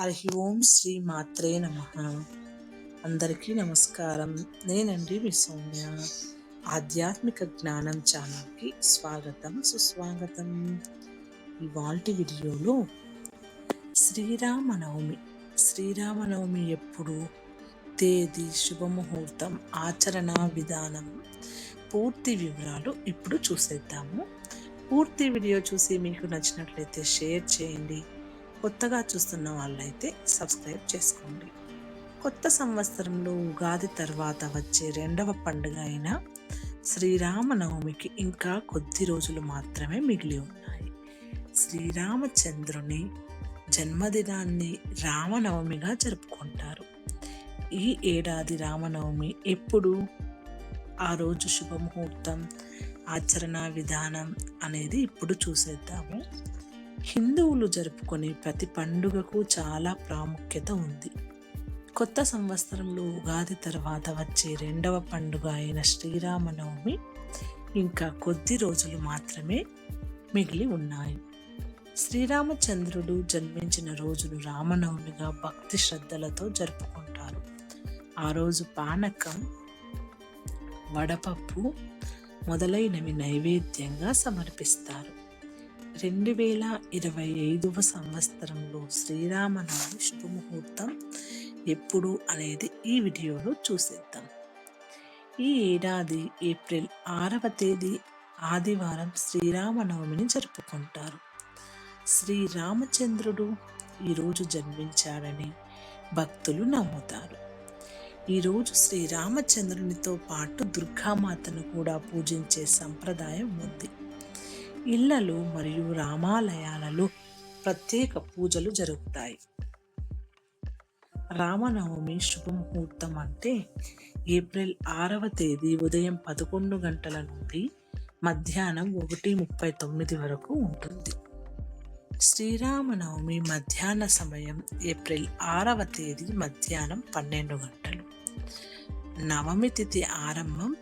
హరి ఓం శ్రీ మాత్రే నమ. అందరికీ నమస్కారం. నేనండి మీ సౌమ్య. ఆధ్యాత్మిక జ్ఞానం ఛానల్కి స్వాగతం సుస్వాగతం. ఇవాల్టి వీడియోలో శ్రీరామనవమి. శ్రీరామనవమి ఎప్పుడు? తేదీ శుభముహూర్తం ఆచరణ విధానం. పూర్తి వివరాలు ఇప్పుడు చూసేద్దాము. పూర్తి వీడియో చూసి మీకు నచ్చినట్లయితే షేర్ చేయండి. కొత్తగా చూస్తున్న వాళ్ళైతే సబ్స్క్రైబ్ చేసుకోండి. కొత్త సంవత్సరంలో ఉగాది తర్వాత వచ్చే రెండవ పండుగ అయిన శ్రీరామనవమికి ఇంకా కొద్ది రోజులు మాత్రమే మిగిలి ఉన్నాయి. శ్రీరామచంద్రుని జన్మదినాన్ని రామనవమిగా జరుపుకుంటారు. ఈ ఏడాది రామనవమి ఎప్పుడు? ఆ రోజు శుభముహూర్తం ఆచరణ విధానం అనేది ఇప్పుడు చూసేద్దాము. హిందువులు జరుపుకునే ప్రతి పండుగకు చాలా ప్రాముఖ్యత ఉంది. కొత్త సంవత్సరంలో ఉగాది తర్వాత వచ్చే రెండవ పండుగ అయిన శ్రీరామనవమి ఇంకా కొద్ది రోజులు మాత్రమే మిగిలి ఉన్నాయి. శ్రీరామచంద్రుడు జన్మించిన రోజును రామనవమిగా భక్తి శ్రద్ధలతో జరుపుకుంటారు. ఆ రోజు పానకం వడపప్పు మొదలైనవి నైవేద్యంగా సమర్పిస్తారు. రెండు వేల ఇరవై ఐదవ సంవత్సరంలో శ్రీరామనవమి శుభముహూర్తం ఎప్పుడు అనేది ఈ వీడియోలో చూసేద్దాం. ఈ ఏడాది ఏప్రిల్ ఆరవ తేదీ ఆదివారం శ్రీరామనవమిని జరుపుకుంటారు. శ్రీరామచంద్రుడు ఈరోజు జన్మించాడని భక్తులు నమ్ముతారు. ఈరోజు శ్రీరామచంద్రునితో పాటు దుర్గామాతను కూడా పూజించే సంప్రదాయం ఉంది. ఇళ్ళలో మరియు రామాలయాలలో ప్రత్యేక పూజలు జరుగుతాయి. రామనవమి శుభముహూర్తం అంటే ఏప్రిల్ ఆరవ తేదీ ఉదయం పదకొండు గంటల నుండి మధ్యాహ్నం ఒకటి ముప్పై తొమ్మిది వరకు ఉంటుంది. శ్రీరామనవమి మధ్యాహ్న సమయం ఏప్రిల్ ఆరవ తేదీ మధ్యాహ్నం పన్నెండు గంటలు. నవమి తిథి ఆరంభం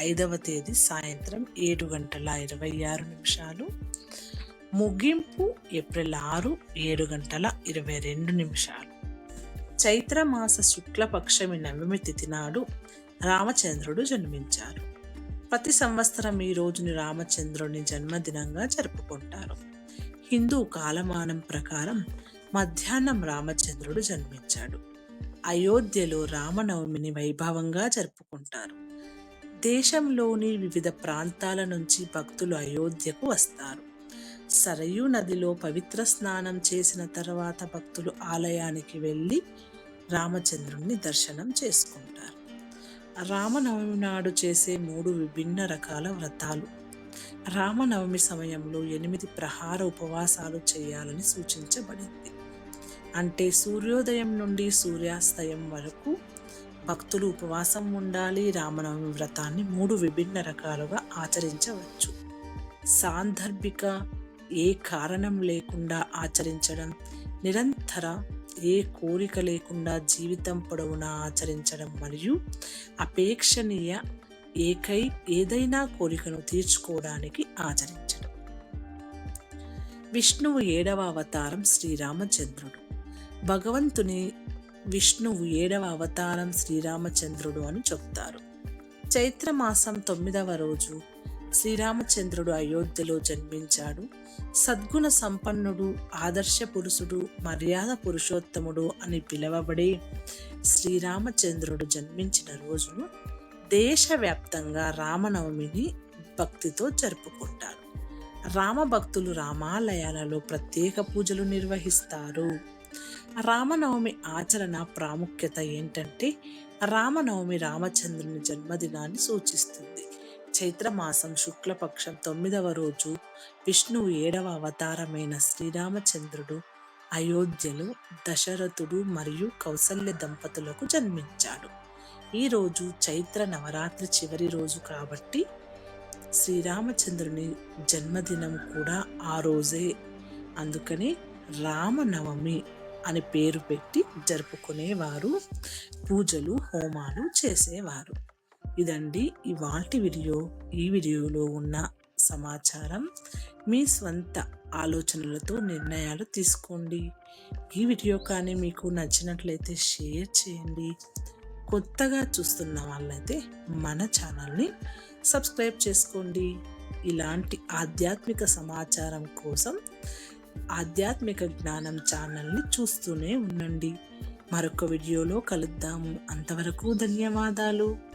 ఐదవ తేదీ సాయంత్రం ఏడు గంటల ఇరవై ఆరు నిమిషాలు. ముగింపు ఏప్రిల్ ఆరు ఏడు గంటల ఇరవై రెండు నిమిషాలు. చైత్రమాస శుక్లపక్షమి నవమి తిథి నాడు రామచంద్రుడు జన్మించారు. ప్రతి సంవత్సరం ఈ రోజుని రామచంద్రుని జన్మదినంగా జరుపుకుంటారు. హిందూ కాలమానం ప్రకారం మధ్యాహ్నం రామచంద్రుడు జన్మించాడు. అయోధ్యలో రామనవమిని వైభవంగా జరుపుకుంటారు. దేశంలోని వివిధ ప్రాంతాల నుంచి భక్తులు అయోధ్యకు వస్తారు. సరయూ నదిలో పవిత్ర స్నానం చేసిన తర్వాత భక్తులు ఆలయానికి వెళ్ళి రామచంద్రుణ్ణి దర్శనం చేసుకుంటారు. రామనవమి నాడు చేసే మూడు విభిన్న రకాల వ్రతాలు. రామనవమి సమయంలో ఎనిమిది ప్రహార ఉపవాసాలు చేయాలని సూచించబడింది. అంటే సూర్యోదయం నుండి సూర్యాస్తయం వరకు భక్తులు ఉపవాసం ఉండాలి రామనవమి వ్రతాన్ని మూడు విభిన్న రకాలుగా ఆచరించవచ్చు. సాందర్భిక ఏ కారణం లేకుండా ఆచరించడం నిరంతర ఏ కోరిక లేకుండా జీవితం పొడవునా ఆచరించడం మరియు అపేక్షణీయ ఏకై ఏదైనా కోరికను తీర్చుకోవడానికి ఆచరించడం. విష్ణువు ఏడవ అవతారం శ్రీరామచంద్రుడు. భగవంతుని విష్ణువు ఏడవ అవతారం శ్రీరామచంద్రుడు అని చెప్తారు. చైత్రమాసం తొమ్మిదవ రోజు శ్రీరామచంద్రుడు అయోధ్యలో జన్మించాడు. సద్గుణ సంపన్నుడు ఆదర్శ పురుషుడు మర్యాద పురుషోత్తముడు అని పిలువబడే శ్రీరామచంద్రుడు జన్మించిన రోజును దేశవ్యాప్తంగా రామనవమిని భక్తితో జరుపుకుంటారు. రామభక్తులు రామాలయాలలో ప్రత్యేక పూజలు నిర్వహిస్తారు. రామనవమి ఆచరణ ప్రాముఖ్యత ఏంటంటే రామనవమి రామచంద్రుని జన్మదినాన్ని సూచిస్తుంది. చైత్రమాసం శుక్లపక్షం తొమ్మిదవ రోజు విష్ణువు ఏడవ అవతారమైన శ్రీరామచంద్రుడు అయోధ్యలో దశరథుడు మరియు కౌసల్య దంపతులకు జన్మించాడు. ఈరోజు చైత్ర నవరాత్రి చివరి రోజు కాబట్టి శ్రీరామచంద్రుని జన్మదినం కూడా ఆ రోజే. అందుకని రామనవమి అని పేరు పెట్టి జరుపుకునేవారు. పూజలు హోమాలు చేసేవారు. ఇదండి ఇవాటి వీడియో. ఈ వీడియోలో ఉన్న సమాచారం. మీ స్వంత ఆలోచనలతో నిర్ణయాలు తీసుకోండి. ఈ వీడియో కానీ మీకు నచ్చినట్లయితే షేర్ చేయండి. కొత్తగా చూస్తున్న వాళ్ళైతే మన ఛానల్ని సబ్స్క్రైబ్ చేసుకోండి. ఇలాంటి ఆధ్యాత్మిక సమాచారం కోసం ఆధ్యాత్మిక జ్ఞానం ఛానల్ని చూస్తూనే ఉండండి. మరొక వీడియోలో కలుద్దాము. అంతవరకు ధన్యవాదాలు.